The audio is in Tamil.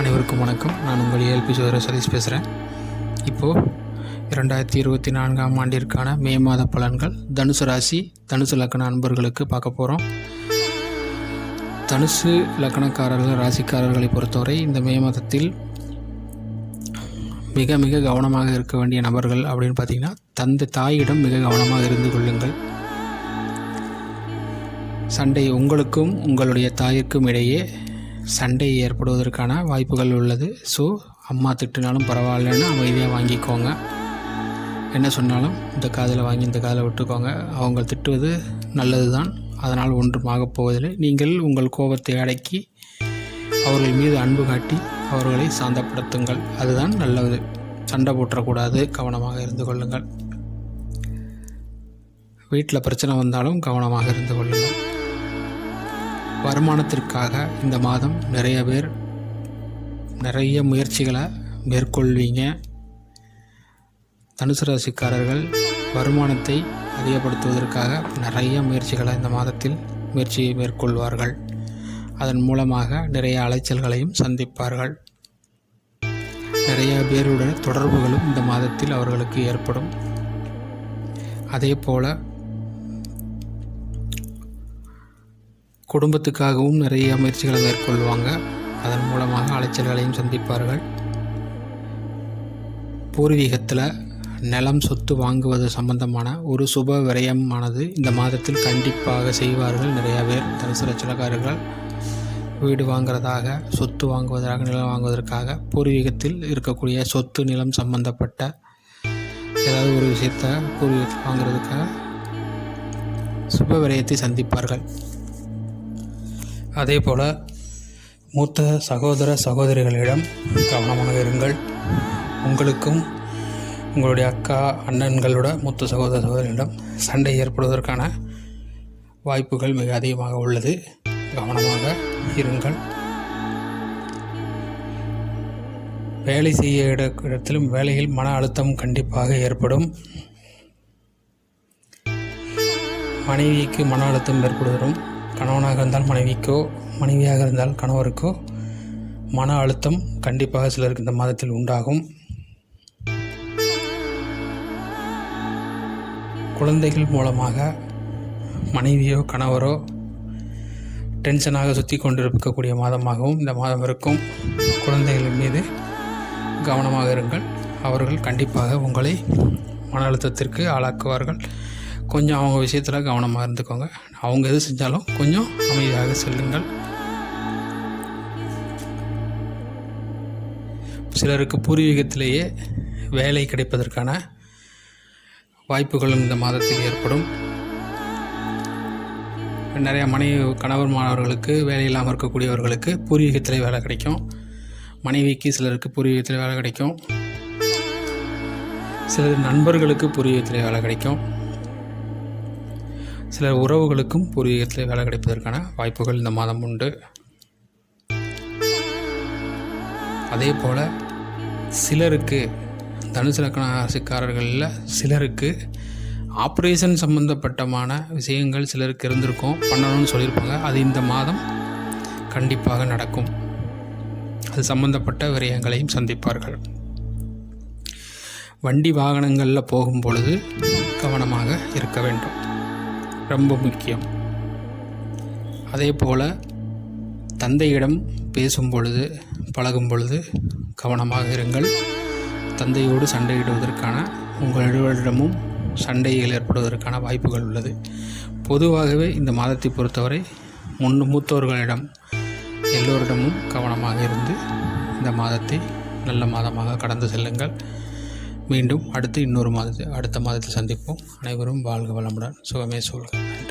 அனைவருக்கும் வணக்கம். நான் உங்கள் ஏஎல்பி சோதர சதீஷ் பேசுகிறேன் இப்போது இரண்டாயிரத்தி இருபத்தி நான்காம் ஆண்டிற்கான மே மாத பலன்கள். தனுசு ராசி தனுசு லக்கண அன்பர்களுக்கு பார்க்க போகிறோம் தனுசு லக்கணக்காரர்கள் ராசிக்காரர்களை பொறுத்தவரை இந்த மே மாதத்தில் மிக மிக கவனமாக இருக்க வேண்டிய நபர்கள் அப்படின்னு பார்த்தீங்கன்னா தந்தை தாயிடம் மிக கவனமாக இருந்து கொள்ளுங்கள். சண்டை உங்களுக்கும் உங்களுடைய தாயிற்கும் இடையே சண்டை ஏற்படுவதற்கான வாய்ப்புகள் உள்ளது. ஸோ அம்மா திட்டினாலும் பரவாயில்லன்னு அமைதியாக வாங்கிக்கோங்க. என்ன சொன்னாலும் இந்த காதில் வாங்கி இந்த காதில் விட்டுக்கோங்க. அவங்க திட்டுவது நல்லது தான் அதனால் ஒன்றும் போவதில்லை. நீங்கள் உங்கள் கோபத்தை அடக்கி அவர்கள் மீது அன்பு காட்டி அவர்களை சாந்தப்படுத்துங்கள். அதுதான் நல்லது. சண்டை போட்டக்கூடாது கவனமாக இருந்து கொள்ளுங்கள். வீட்டில் பிரச்சனை வந்தாலும் கவனமாக இருந்து கொள்ளுங்கள். வருமானத்திற்காக இந்த மாதம் நிறைய பேர் நிறைய முயற்சிகளை மேற்கொள்வீங்க. தனுசு ராசிக்காரர்கள் வருமானத்தை அதிகப்படுத்துவதற்காக நிறைய முயற்சிகளை இந்த மாதத்தில் முயற்சியை மேற்கொள்வார்கள். அதன் மூலமாக நிறைய அலைச்சல்களையும் சந்திப்பார்கள். நிறைய பேருடன் தொடர்புகளும் இந்த மாதத்தில் அவர்களுக்கு ஏற்படும். அதே போல் குடும்பத்துக்காகவும் நிறைய முயற்சிகளை மேற்கொள்வாங்க. அதன் மூலமாக அலைச்சல்களையும் சந்திப்பார்கள். பூர்வீகத்தில் நிலம் சொத்து வாங்குவது சம்பந்தமான ஒரு சுப விரயமானது இந்த மாதத்தில் கண்டிப்பாக செய்வார்கள். நிறையா பேர் தனுசு லட்சணக்காரர்கள் வீடு வாங்குறதாக சொத்து வாங்குவதற்காக நிலம் வாங்குவதற்காக பூர்வீகத்தில் இருக்கக்கூடிய சொத்து நிலம் சம்பந்தப்பட்ட ஏதாவது ஒரு விஷயத்த பூர்வீகத்தில் வாங்குறதுக்காக சுப விரயத்தை சந்திப்பார்கள். அதே போல் மூத்த சகோதர சகோதரிகளிடம் கவனமாக இருங்கள். உங்களுக்கும் உங்களுடைய அக்கா அண்ணன்களோட மூத்த சகோதர சகோதரிகளிடம் சண்டை ஏற்படுவதற்கான வாய்ப்புகள் மிக அதிகமாக உள்ளது. கவனமாக இருங்கள். வேலை செய்ய இட இடத்திலும் வேலையில் மன அழுத்தம் கண்டிப்பாக ஏற்படும். மனைவிக்கு மன அழுத்தம் ஏற்படுவதும் கணவனாக இருந்தால் மனைவிக்கோ மனைவியாக இருந்தால் கணவருக்கோ மன அழுத்தம் கண்டிப்பாக சிலருக்கு இந்த மாதத்தில் உண்டாகும். குழந்தைகள் மூலமாக மனைவியோ கணவரோ டென்ஷனாக சுற்றி கொண்டிருக்கக்கூடிய மாதமாகவும் இந்த மாதம் இருக்கும். குழந்தைகளின் மீது கவனமாக இருங்கள். அவர்கள் கண்டிப்பாக உங்களை மன அழுத்தத்திற்கு ஆளாக்குவார்கள். கொஞ்சம் அவங்க விஷயத்தில் கவனமாக இருந்துக்கோங்க. அவங்க எது செஞ்சாலும் கொஞ்சம் அமைதியாக செல்லுங்கள். சிலருக்கு பூர்வீகத்திலேயே வேலை கிடைப்பதற்கான வாய்ப்புகளும் இந்த மாதத்தில் ஏற்படும். நிறையா மனைவி கணவர் மாணவர்களுக்கு வேலை இல்லாமல் இருக்கக்கூடியவர்களுக்கு பூர்வீகத்திலே வேலை கிடைக்கும். மனைவிக்கு சிலருக்கு பூர்வீகத்தில் வேலை கிடைக்கும். சிலர் நண்பர்களுக்கு பூர்வீகத்தில் வேலை கிடைக்கும். சிலர் உறவுகளுக்கும் பூர்வீகத்தில் வேலை கிடைப்பதற்கான வாய்ப்புகள் இந்த மாதம் உண்டு. அதே போல் சிலருக்கு தனுசு லக்கண ராசிக்காரர்களில் சிலருக்கு ஆப்ரேஷன் சம்மந்தப்பட்டமான விஷயங்கள் சிலருக்கு இருந்திருக்கும் பண்ணணும்னு சொல்லியிருப்பாங்க. அது இந்த மாதம் கண்டிப்பாக நடக்கும். அது சம்பந்தப்பட்ட விரயங்களையும் சந்திப்பார்கள். வண்டி வாகனங்களில் போகும் பொழுது கவனமாக இருக்க வேண்டும். ரொம்ப முக்கியம். அதே போல் தந்தையிடம் பேசும் பொழுது பழகும் பொழுது கவனமாக இருங்கள். தந்தையோடு சண்டையிடுவதற்கான உங்களிடமும் சண்டைகள் ஏற்படுவதற்கான வாய்ப்புகள் உள்ளது. பொதுவாகவே இந்த மாதத்தை பொறுத்தவரை முன் மூத்தோர்களிடம் எல்லோரிடமும் கவனமாக இருந்து இந்த மாதத்தை நல்ல மாதமாக கடந்து செல்லுங்கள். மீண்டும் அடுத்து இன்னொரு மாதத்தை அடுத்த மாதத்தில் சந்திப்போம். அனைவரும் வாழ்க வளமுடன். சுகமே சொல்கிறேன்